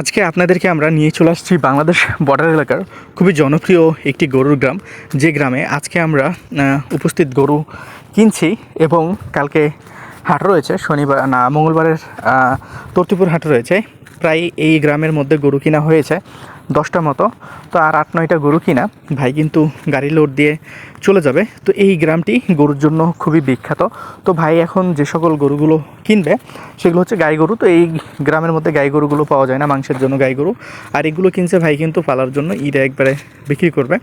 আজকে আপনাদেরকে আমরা নিয়ে চলে আসছি বাংলাদেশ বর্ডার এলাকার খুবই জনপ্রিয় একটি গরুর গ্রাম। যে গ্রামে আজকে আমরা উপস্থিত গরু কিনছি এবং কালকে হাট রয়েছে, শনিবার, না, মঙ্গলবারের তর্তিপুর হাট রয়েছে। প্রায় এই গ্রামের মধ্যে গরু কিনা হয়েছে, দশটা মতো। তো আর আট, নয়টা গরু কিনা, ভাই কিন্তু গাড়ি লোড দিয়ে চলে যাবে। তো এই গ্রামটি গরুর জন্য খুবই বিখ্যাত। তো ভাই এখন যে সকল গরুগুলো কিনবে, সেগুলো হচ্ছে গাই গরু। তো এই গ্রামের মধ্যে গাই গরুগুলো পাওয়া যায় না, মাংসের জন্য গাই গরু। আর এগুলো কিনছে ভাই কিন্তু পালার জন্য ঈদে একবারে বিক্রি করবে,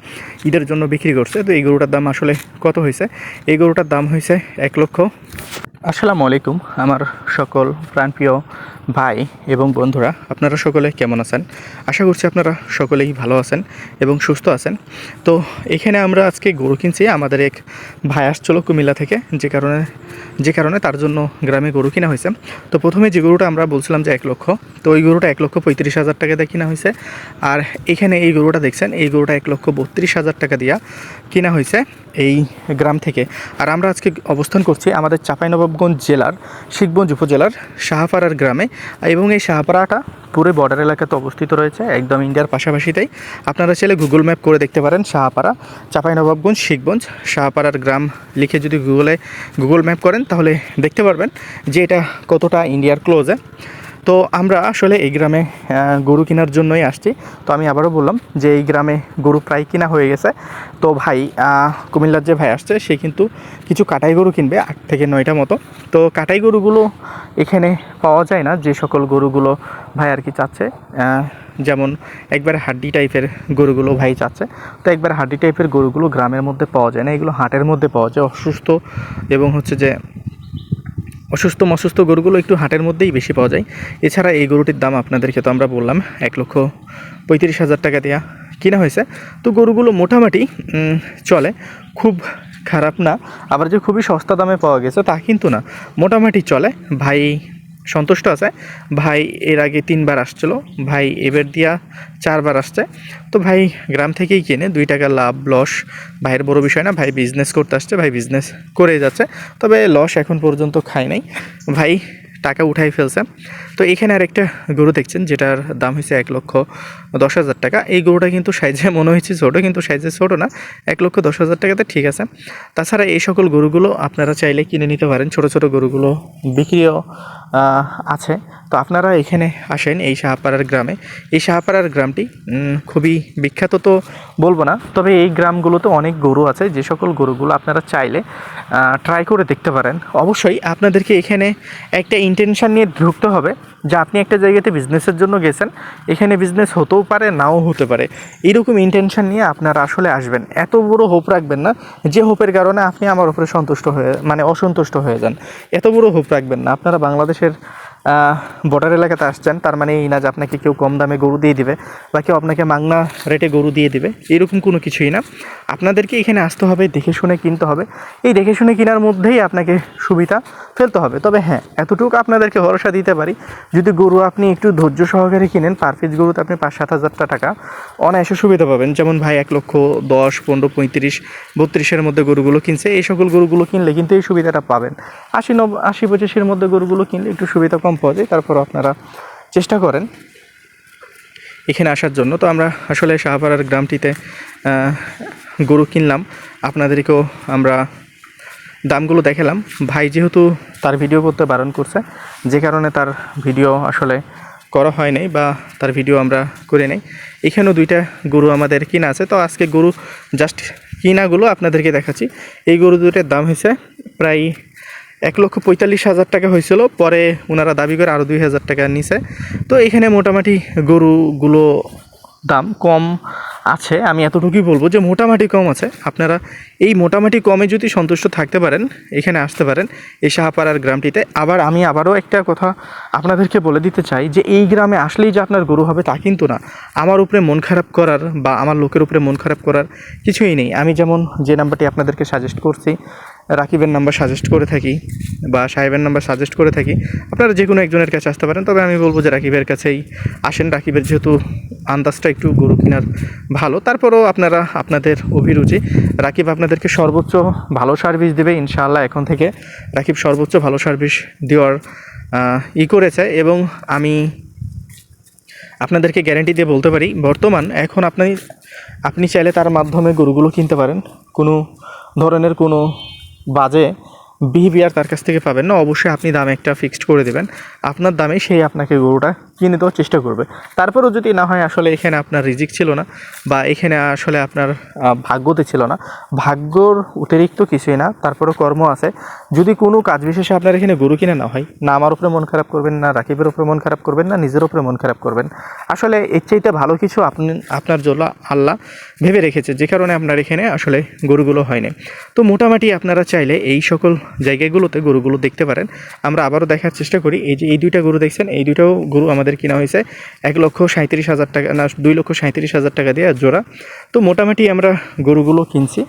ঈদের জন্য বিক্রি করছে। তো এই গরুটার দাম আসলে কত হয়েছে? এই গরুটার দাম হয়েছে এক লক্ষ। আসসালামু আলাইকুম, আমার সকল প্রাণপ্রিয় ভাই এবং বন্ধুরা। আপনারা সকলে কেমন আছেন? আশা করছি আপনারা সকলেই ভালো আছেন এবং সুস্থ আছেন। তো এখানে আমরা আজকে গরু কিনছি আমাদের এক ভাই আসছিল কুমিল্লা থেকে, যে কারণে যে কারণে তার জন্য গ্রামে গরু কিনা হয়েছে। তো প্রথমে যে গরুটা আমরা বলছিলাম যে এক লক্ষ, তো ওই গরুটা এক লক্ষ পঁয়ত্রিশ হাজার টাকা দিয়ে কিনা হয়েছে। আর এখানে এই গরুটা দেখছেন, এই গরুটা এক লক্ষ বত্রিশ হাজার টাকা দিয়া কিনা হয়েছে। এই গ্রাম থেকে। আর আমরা আজকে অবস্থান করছি আমাদের চাঁপাইনবাবগঞ্জ জেলার, শিখগঞ্জ উপজেলার শাহপাড়ার গ্রামে। এবং এই শাহপাড়াটা পুরো বর্ডার এলাকাতে অবস্থিত রয়েছে, একদম ইন্ডিয়ার পাশাপাশিতেই। আপনারা চাইলে গুগল ম্যাপ করে দেখতে পারেন শাহপাড়া, চাঁপাইনবাবগঞ্জ, শিখগঞ্জ, শাহপাড়ার গ্রাম লিখে যদি গুগলে গুগল ম্যাপ করেন তাহলে দেখতে পারবেন যে এটা কতটা ইন্ডিয়ার ক্লোজে তো আমরা আসলে এই গ্রামে গরু কেনার জন্যই আসছি। তো আমি আবারও বললাম যে এই গ্রামে গরু প্রায় কিনা হয়ে গেছে। তো ভাই কুমিল্লার যে ভাই আসছে, সে কিন্তু কিছু কাটাই গরু কিনবে, আট থেকে নয়টা মতো। তো কাটাই গরুগুলো এখানে পাওয়া যায় না, যে সকল গরুগুলো ভাই আর কি চাচ্ছে। যেমন একবারে হাড্ডি টাইপের গরুগুলো ভাই চাচ্ছে। তো একবার হাড্ডি টাইপের গরুগুলো গ্রামের মধ্যে পাওয়া যায় না, এগুলো হাটের মধ্যে পাওয়া যায়, অসুস্থ এবং হচ্ছে যে অসুস্থ মসুস্থ গরুগুলো একটু হাটের মধ্যেই বেশি পাওয়া যায়। এছাড়া এই গরুটির দাম আপনাদেরকে তো আমরা বললাম, এক লক্ষ পঁয়ত্রিশ হাজার টাকা দেওয়া কিনা হয়েছে। তো গরুগুলো মোটামুটি চলে, খুব খারাপ না, আবার যে খুবই সস্তা দামে পাওয়া গেছে তা কিন্তু না। মোটামুটি চলে, ভাই সন্তুষ্ট আছে। ভাই এর আগে তিনবার আসছিল। ভাই এবার দিয়া চারবার আসছে। তো ভাই গ্রাম থেকেই কিনে দুই টাকা লাভ লস ভাইয়ের বড় বিষয় না, ভাই বিজনেস করতে আসছে, ভাই বিজনেস করে যাচ্ছে। তবে লস এখন পর্যন্ত খায় নাই। ভাই টাকা উঠাই ফেলছে। তো এখানে আর একটা গরু দেখছেন, যেটার দাম হয়েছে এক লক্ষ দশ হাজার টাকা। এই গরুটা কিন্তু সাইজে, মনে হয়েছে ছোটো, কিন্তু সাইজে ছোটো না, এক লক্ষ দশ হাজার টাকাতে ঠিক আছে। তাছাড়া এই সকল গরুগুলো আপনারা চাইলে কিনে নিতে পারেন। ছোট ছোট গরুগুলো বিক্রিও আছে। তো আপনারা এখানে আসেন এই শাহপাড়ার গ্রামে। এই শাহপাড়ার গ্রামটি খুবই বিখ্যাত তো বলব না, তবে এই গ্রামগুলোতে অনেক গরু আছে, যে সকল গরুগুলো আপনারা চাইলে ট্রাই করে দেখতে পারেন। অবশ্যই আপনাদেরকে এখানে একটা ইন্টেনশন নিয়ে ঢুকতে হবে যে আপনি একটা জায়গাতে বিজনেসের জন্য গেছেন, এখানে বিজনেস হতেও পারে, নাও হতে পারে। এরকম ইন্টেনশন নিয়ে আপনারা আসলে আসবেন। এত বড় হোপ রাখবেন না যে হোপের কারণে আপনি আমার উপরে সন্তুষ্ট হয়ে মানে অসন্তুষ্ট হয়ে যান। এত বড় হোপ রাখবেন না। আপনারা বাংলাদেশের বর্ডার এলাকাতে আসছেন, তার মানে এই না যে আপনাকে কেউ কম দামে গরু দিয়ে দিবে বা কেউ আপনাকে মাংনা রেটে গরু দিয়ে দিবে, এরকম কোনো কিছুই না। আপনাদেরকে এখানে আসতে হবে, দেখে শুনে কিনতে হবে। এই দেখে শুনে কেনার মধ্যেই আপনাকে সুবিধা ফেলতে হবে। তবে হ্যাঁ এতটুকু আপনাদেরকে ভরসা দিতে পারি, যদি গরু আপনি একটু ধৈর্য সহকারে কিনেন পার পিস গরুতে আপনি পাঁচ সাত হাজার টাকা অনায়াসে সুবিধা পাবেন। যেমন ভাই এক লক্ষ দশ, পনেরো, পঁয়ত্রিশ, বত্রিশের মধ্যে গরুগুলো কিনছে, এই সকল গরুগুলো কিনলে কিন্তু এই সুবিধাটা পাবেন। আশি নব, আশি পঁচিশের মধ্যে গরুগুলো কিনলে একটু সুবিধা কম পাওয়া যায় তারপর আপনারা চেষ্টা করেন এখানে আসার জন্য। তো আমরা আসলে শাহপাড়ার গ্রামটিতে গরু কিনলাম। আপনাদেরকেও আমরা দামগুলো দেখালাম। ভাই যেহেতু তার ভিডিও করতে বারণ করছে, যে কারণে তার ভিডিও আসলে করা হয় নাই বা তার ভিডিও আমরা করে নেই। এখানেও দুইটা গরু আমাদের কিনা আছে। তো আজকে গরু জাস্ট কিনাগুলো আপনাদেরকে দেখাচ্ছি। এই গরু দুটোর দাম হয়েছে প্রায় এক লক্ষ পঁয়তাল্লিশ হাজার টাকা হয়েছিল। পরে ওনারা দাবি করে আরও দুই হাজার টাকা নিছে। তো এখানে মোটামুটি গরুগুলো দাম কম আছে। আমি এতটুকুই বলব যে মোটামুটি কম আছে। আপনারা এই মোটামুটি কমে যদি সন্তুষ্ট থাকতে পারেন, এখানে আসতে পারেন এই শাহপাড়ার গ্রামটিতে। আবার আমি আবারও একটা কথা আপনাদেরকে বলে দিতে চাই যে এই গ্রামে আসলেই যে আপনার গরু হবে তা কিন্তু না। আমার উপরে মন খারাপ করার বা আমার লোকের উপরে মন খারাপ করার কিছুই নেই। আমি যেমন যে নাম্বারটি আপনাদেরকে সাজেস্ট করছি রাকিবের নাম্বার সাজেস্ট করে থাকি বা সাহেবের নাম্বার সাজেস্ট করে থাকি। আপনারা যে কোনো একজনের কাছে আসতে পারেন, তবে আমি বলব যে রাকিবের কাছেই আসেন। রাকিবের যেহেতু আন্দাজটা একটু গরু কেনার ভালো, তারপরেও আপনারা আপনাদের অভিরুচি। রাকিব আপনাদেরকে সর্বোচ্চ ভালো সার্ভিস দেবে ইনশাআল্লাহ এখন থেকে। রাকিব সর্বোচ্চ ভালো সার্ভিস দেওয়ার ই করেছে এবং আমি আপনাদেরকে গ্যারেন্টি দিয়ে বলতে পারি, বর্তমান এখন আপনি আপনি চাইলে তার মাধ্যমে গরুগুলো কিনতে পারেন। কোনো ধরনের কোনো বাজে বিহেভিয়ার তার কাছ থেকে পাবেন না, অবশ্যই আপনি দাম একটা ফিক্সড করে দেবেন। আপনার দামেই সেই আপনাকে গরুটা কিনে দেওয়ার চেষ্টা করবে। তারপরেও যদি না হয় আসলে এখানে আপনার রিজিক ছিল না বা এখানে আসলে আপনার ভাগ্যতে ছিল না। ভাগ্যর অতিরিক্ত কিছুই না, তারপরেও কর্ম আছে। যদি কোনো কাজ বিশেষে আপনার এখানে গরু কিনে না হয়, না আমার উপরে মন খারাপ করবেন, না রাকিবের উপরে মন খারাপ করবেন, না নিজের উপরে মন খারাপ করবেন, আসলে এর চাইতে ভালো কিছু আপনি, আপনার জন্য আল্লাহ ভেবে রেখেছে, যে কারণে আপনার এখানে আসলে গরুগুলো হয়নি। তো মোটামুটি আপনারা চাইলে এই সকল জায়গাগুলোতে গরুগুলো দেখতে পারেন। আমরা আবারও দেখার চেষ্টা করি, এই যে এই দুইটা গরু দেখছেন, এই দুইটাও গরু আমাদের কিনা হয়েছে এক লক্ষ সাঁত্রিশ হাজার টাকা, না, দুই লক্ষ সাঁত্রিশ হাজার টাকা দিয়ে জোড়া। তো মোটামুটি আমরা গরুগুলো কিনছি।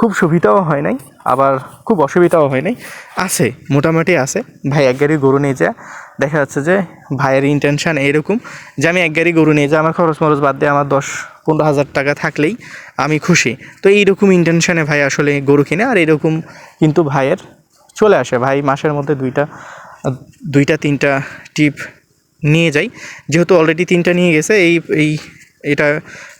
খুব সুবিধাও হয় নাই, আবার খুব অসুবিধাও হয় নাই। আছে, মোটামুটি আছে। ভাই, এক গাড়ি গরু নিয়ে যা। দেখা যাচ্ছে যে ভাইয়ের ইন্টেনশন এরকম যে আমি এক গাড়ি গরু নিয়ে যা, আমার খরচ মরচ বাদ দিয়ে আমার দশ পনেরো হাজার টাকা থাকলেই আমি খুশি। তো এইরকম ইন্টেনশানে ভাই আসলে গরু কিনে, আর এরকম কিন্তু ভাইয়ের চলে আসে। ভাই, মাসের মধ্যে দুইটা দুইটা, তিনটা টিপ নিয়ে যাই। যেহেতু অলরেডি তিনটা নিয়ে গেছে, এই এই, এটা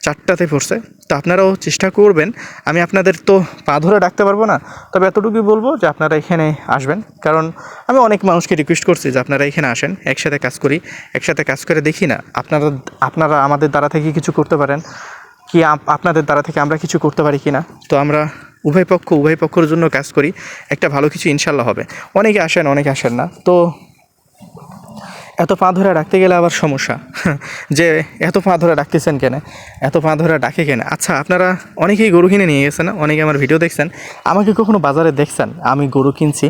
চারটাতে পড়ছে। তো আপনারাও চেষ্টা করবেন। আমি আপনাদের তো পা ধরে ডাকতে পারব না, তবে এতটুকুই বলব যে আপনারা এখানে আসবেন। কারণ আমি অনেক মানুষকে রিকোয়েস্ট করছি যে আপনারা এখানে আসেন, একসাথে কাজ করি, একসাথে কাজ করে দেখি না, আপনারা আপনারা আমাদের দ্বারা থেকে কিছু করতে পারেন? কি আপনাদের দ্বারা থেকে আমরা কিছু করতে পারি কি না তো আমরা উভয় পক্ষ, উভয় পক্ষের জন্য কাজ করি। একটা ভালো কিছু ইনশাল্লাহ হবে। অনেকে আসেন অনেকে আসেন না। তো এত পা ধরে ডাকতে গেলে আবার সমস্যা। যে এত পা ধরে ডাকতেছেন কেন? এত পা ধরে ডাকে কেন? আচ্ছা আপনারা অনেকেই গরু কিনে নিয়ে গেছেন, অনেকে আমার ভিডিও দেখছেন। আমাকে কখনো বাজারে দেখছেন? আমি গরু কিনছি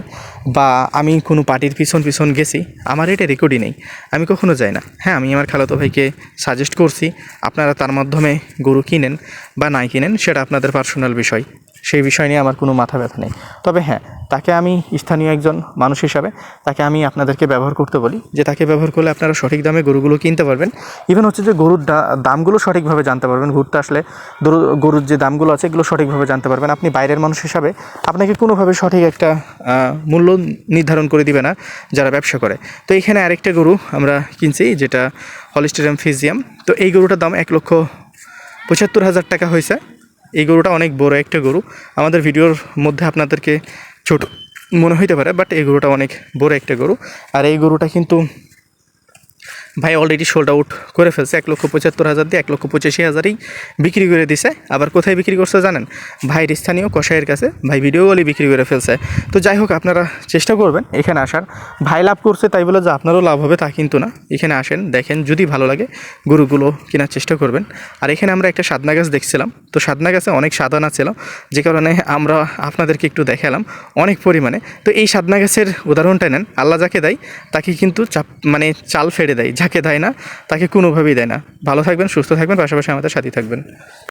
বা আমি কোনো পার্টির পিছন পিছন গেছি, আমার এটা রেকর্ডই নেই। আমি কখনো যাই না। হ্যাঁ আমি আমার খালাতো ভাইকে সাজেস্ট করছি, আপনারা তার মাধ্যমে গরু কিনেন বা নাই কিনেন, সেটা আপনাদের পার্সোনাল বিষয়। সেই বিষয় নিয়ে আমার কোনো মাথা ব্যথা নেই। তবে হ্যাঁ তাকে আমি স্থানীয় একজন মানুষ হিসাবে, তাকে আমি আপনাদেরকে ব্যবহার করতে বলি, যে তাকে ব্যবহার করলে আপনারা সঠিক দামে গরুগুলো কিনতে পারবেন। ইভেন হচ্ছে যে গরুর দামগুলো সঠিকভাবে জানতে পারবেন ঘুরতে আসলে গরুর যে দামগুলো আছে এগুলো সঠিকভাবে জানতে পারবেন। আপনি বাইরের মানুষ হিসাবে আপনাকে কোনোভাবে সঠিক একটা মূল্য নির্ধারণ করে দিবে না যারা ব্যবসা করে। তো এখানে আরেকটা গরু আমরা কিনছি, যেটা হলিস্টেরিয়াম ফিজিয়াম তো এই গরুটার দাম এক লক্ষ পঁচাত্তর হাজার টাকা হয়েছে। এই গরুটা অনেক বড় একটা গরু। আমাদের ভিডিওর মধ্যে আপনাদেরকে ছোট মনে হইতে পারে বাট এই গরুটা অনেক বড় একটা গরু। আর এই গরুটা কিন্তু ভাই অলরেডি সোল্ড আউট করে ফেলছে, এক লক্ষ পঁচাত্তর হাজার দিয়ে এক লক্ষ পঁচাশি হাজারেই বিক্রি করে দিছে। আবার কোথায় বিক্রি করছে জানেন? ভাইয়ের স্থানীয় কষাইয়ের কাছে ভাই ভিডিও বলে বিক্রি করে ফেলছে। তো যাই হোক, আপনারা চেষ্টা করবেন এখানে আসার। ভাই লাভ করছে, তাই বলে যে আপনারও লাভ হবে, তা কিন্তু না। এখানে আসেন, দেখেন যদি ভালো লাগে, গরুগুলো কেনার চেষ্টা করবেন। আর এখানে আমরা একটা সাদনা গাছ দেখছিলাম। তো সাদনা গাছে অনেক সাদানা ছিল, যে কারণে আমরা আপনাদেরকে একটু দেখালাম অনেক পরিমাণে। তো এই সাদনা গাছের উদাহরণটা নেন। আল্লাহ যাকে দেয়, তাকে কিন্তু চাপ মানে চাল ফেড়ে দেয়। যাকে দেয় না, তাকে কোনোভাবেই দেয় না। ভালো থাকবেন, সুস্থ থাকবেন, পাশাপাশি আমাদের সাথে থাকবেন।